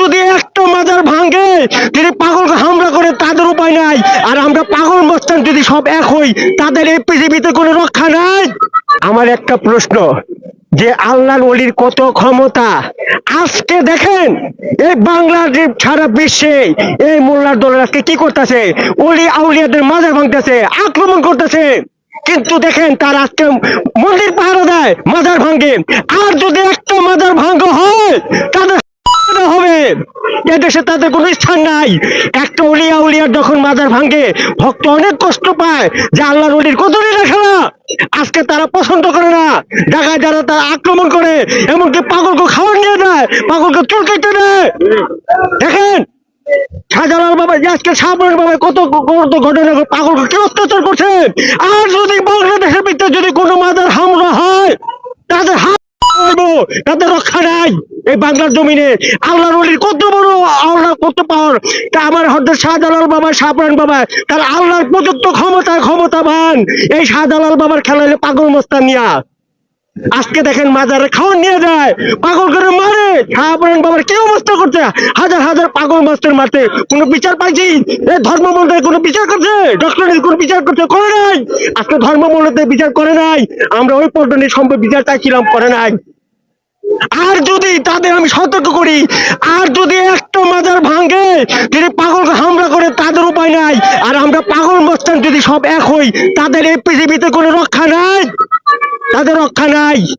যদি একটা মাজার ভাঙে, যদি পাগলকে হামলা করে, তাদের উপায় নাই। আর আমরা পাগল মস্তান যদি সব এক হই, তাদের এই পৃথিবীতে কোনো রক্ষা নাই? আমার একটা প্রশ্ন, যে আল্লাহর ওলির কত ক্ষমতা? আজকে দেখেন, এই বাংলাদেশ সারা বিশ্বে এই মোল্লার দলের আজকে কি করতেছে? ওলি আউলিয়াদের মাজার ভাঙতেছে, আক্রমণ করতেছে। কিন্তু দেখেন, তার আজকে মন্দির পাহারা দেয়, মাজার ভাঙ্গে আর যদি একটা মাজার ভাঙ্গ হয়, তাদের এদেশে তাদের কোনো স্থান নাই একটা উলিয়া উলিয়ার যখন মাজার ভাঙ্গে ভক্ত অনেক কষ্ট পায় যে আল্লাহর অলির রাখে না আজকে তারা পছন্দ করে না। জায়গায় যারা তারা আক্রমণ করে এমনকি পাগলকে খাবার নিয়ে দেয় পাগলকে চুল কেটে দেয়। দেখেন বাবা কত কত ঘটনা ঘটে, পাগলকে কেউ অত্যাচার করছে আর যদি বাংলাদেশের ভিতরে যদি কোনো তাদের রক্ষা নাই। এই বাংলার জমিনে আল্লাহর অলির কত বড় আল্লাহ কত পাওয়ার। তা আমার শাহজালাল বাবা বাবা তার আল্লাহর প্রযুক্ত ক্ষমতা, ক্ষমতাবান। এই শাহজালাল বাবার খেলা হলো পাগল মস্তান নিয়া আজকে দেখেন মাজারে খাওয়ান নিয়ে যায়, পাগল করে মারে। সাহাবরণ বাবার কি অবস্থা করছে? হাজার হাজার পাগল মাস্টার মারতে। কোনো বিচার পাইছি? এ ধর্ম মন্ডলে কোনো বিচার করছে? ডক্টরের কোনো বিচার করছে? করে নাই। আজকে ধর্ম মন্ডলে বিচার করে নাই। আমরা ওই পর্যন্ত সম্ভব বিচার চাইছিলাম, করে নাই। আর যদি তাদের আমি সতর্ক করি, আর যদি একটা মাজার ভাঙে, যদি পাগল হামলা করে, তাদের উপায় নাই। আর আমরা পাগল মস্তান যদি সব এক হই, তাদের এই পৃথিবীতে কোনো রক্ষা নাই। তাদের রক্ষা নাই।